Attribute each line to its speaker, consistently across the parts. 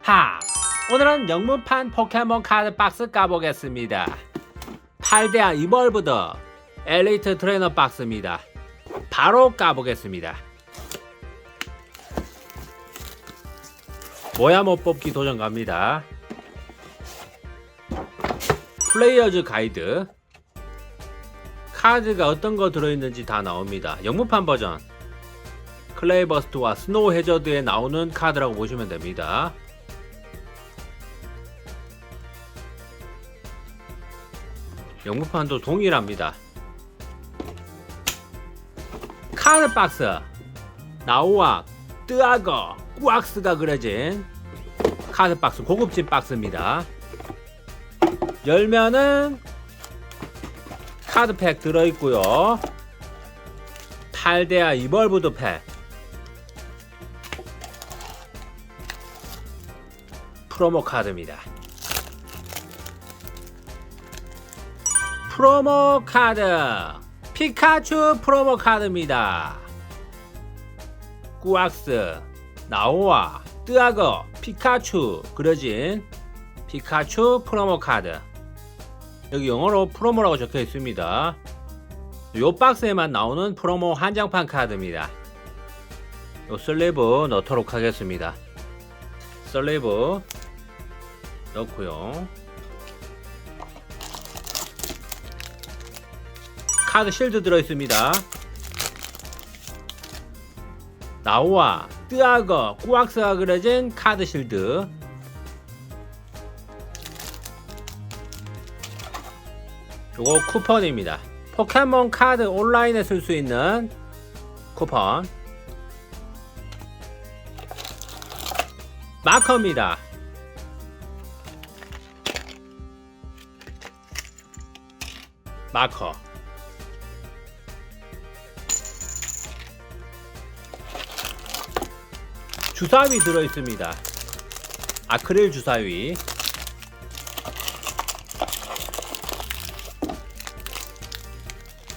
Speaker 1: 합 오늘은 영문판 포켓몬 카드 박스 까보겠습니다. 8대한 이벌브드 엘리트 트레이너 박스입니다. 바로 까보겠습니다. 모야 못 뽑기 도전 갑니다. 플레이어즈 가이드. 카드가 어떤 거 들어있는지 다 나옵니다. 영문판 버전 클레이버스트와 스노우 해저드에 나오는 카드라고 보시면 됩니다. 영문판도 동일합니다. 카드 박스 나우와 뜨아거 꾸악스가 그려진 카드 박스 고급진 박스입니다. 열면은 카드팩 들어있고요. 8대야 이벌브드 팩 프로모 카드입니다. 프로모 카드 피카츄 프로모 카드입니다. 꾸악스 나오와 뜨아거 피카츄 그려진 피카츄 프로모 카드 여기 영어로 프로모라고 적혀 있습니다. 요 박스에만 나오는 프로모 한정판 카드입니다. 요 슬리브 넣도록 하겠습니다. 슬리브 넣고요. 카드 실드 들어있습니다. 나우와 뜨아거 꾸악스가 그려진 카드 실드 요거 쿠폰입니다. 포켓몬 카드 온라인에 쓸 수 있는 쿠폰 마커입니다. 마커 주사위 들어있습니다. 아크릴 주사위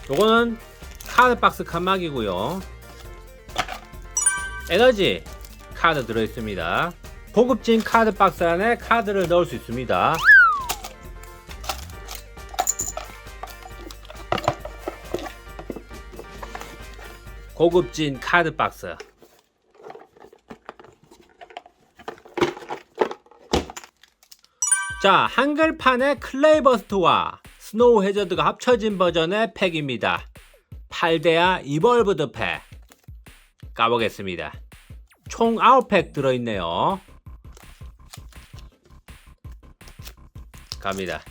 Speaker 1: 요거는 카드 박스 칸막이고요. 에너지 카드 들어있습니다. 고급진 카드 박스 안에 카드를 넣을 수 있습니다. 고급진 카드 박스. 자, 한글판의 클레이버스트와 스노우 해저드가 합쳐진 버전의 팩입니다. 8대야 이벌브드 팩. 까보겠습니다. 총 9팩 들어있네요. 갑니다.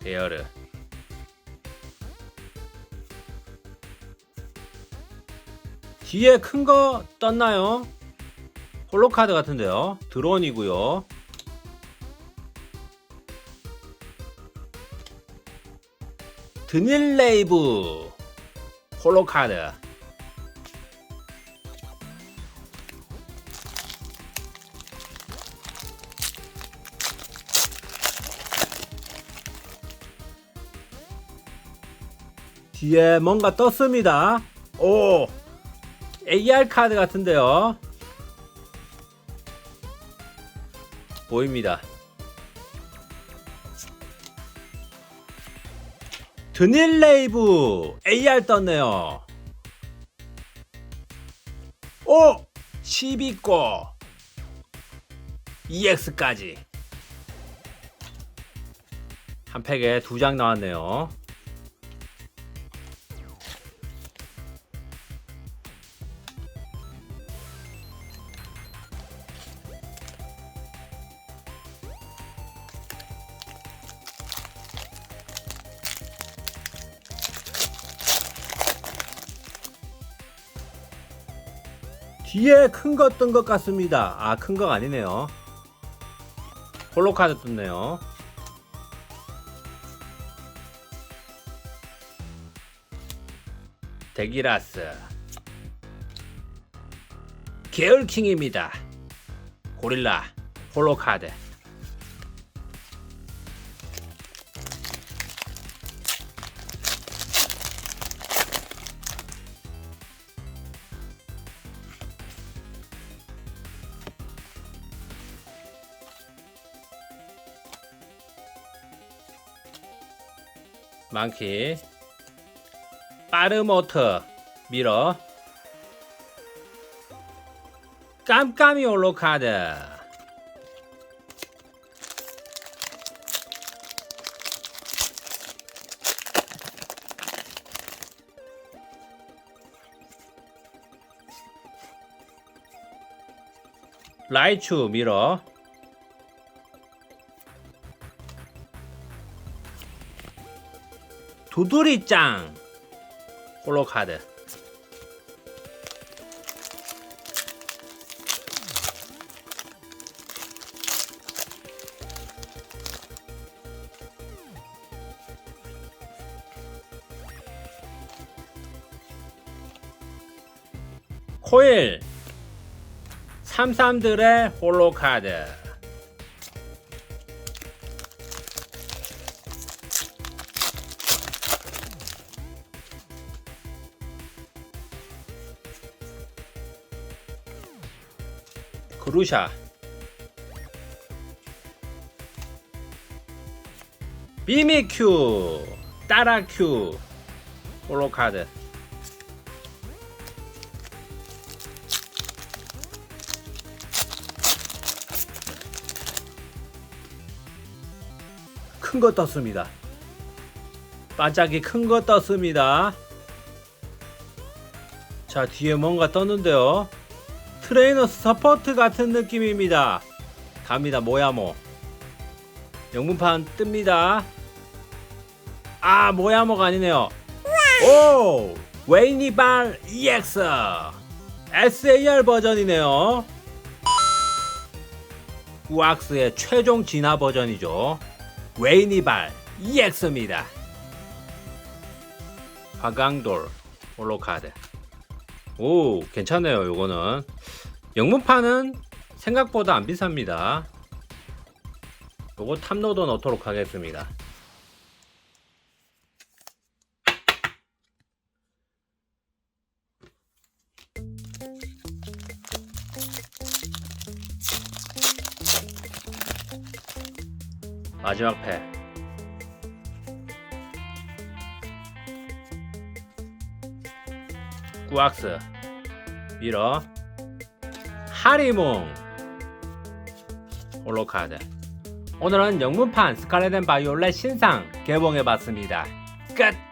Speaker 1: 대여르. 뒤에 큰 거 떴나요? 홀로카드 같은데요. 드론이고요. 드닐레이브 홀로카드 뒤에 뭔가 떴습니다. 오 AR 카드 같은데요. 보입니다. 드닐레이브 AR 떴네요. 오! 12고 EX까지 한 팩에 두 장 나왔네요. 뒤에 큰 거 뜬 것 같습니다. 아, 큰 거 아니네요. 홀로카드 떴네요. 데기라스. 계열킹입니다. 고릴라, 홀로카드. 많기. 빠르모트 미러 깜깜이 홀로 카드 라이추 미러 두드리짱. 홀로 카드. 코일. 삼삼들의 홀로 카드 그루샤 비미큐 따라큐 홀로 카드 큰 거 떴습니다. 반짝이 큰 거 떴습니다. 자, 뒤에 뭔가 떴는데요. 트레이너 서포트 같은 느낌입니다. 갑니다, 모야모. 영문판 뜹니다. 아, 모야모가 아니네요. 오! 웨이니발 EX! SAR 버전이네요. 우악스의 최종 진화 버전이죠. 웨이니발 EX입니다. 화강돌 홀로카드. 오, 괜찮네요, 요거는. 영문판은 생각보다 안 비쌉니다. 요거 탑로도 넣도록 하겠습니다. 마지막 패. 꾸악스. 밀어. 하리몽. 홀로카드 오늘은 영문판 스칼렛 앤 바이올렛 신상 개봉해봤습니다. 끝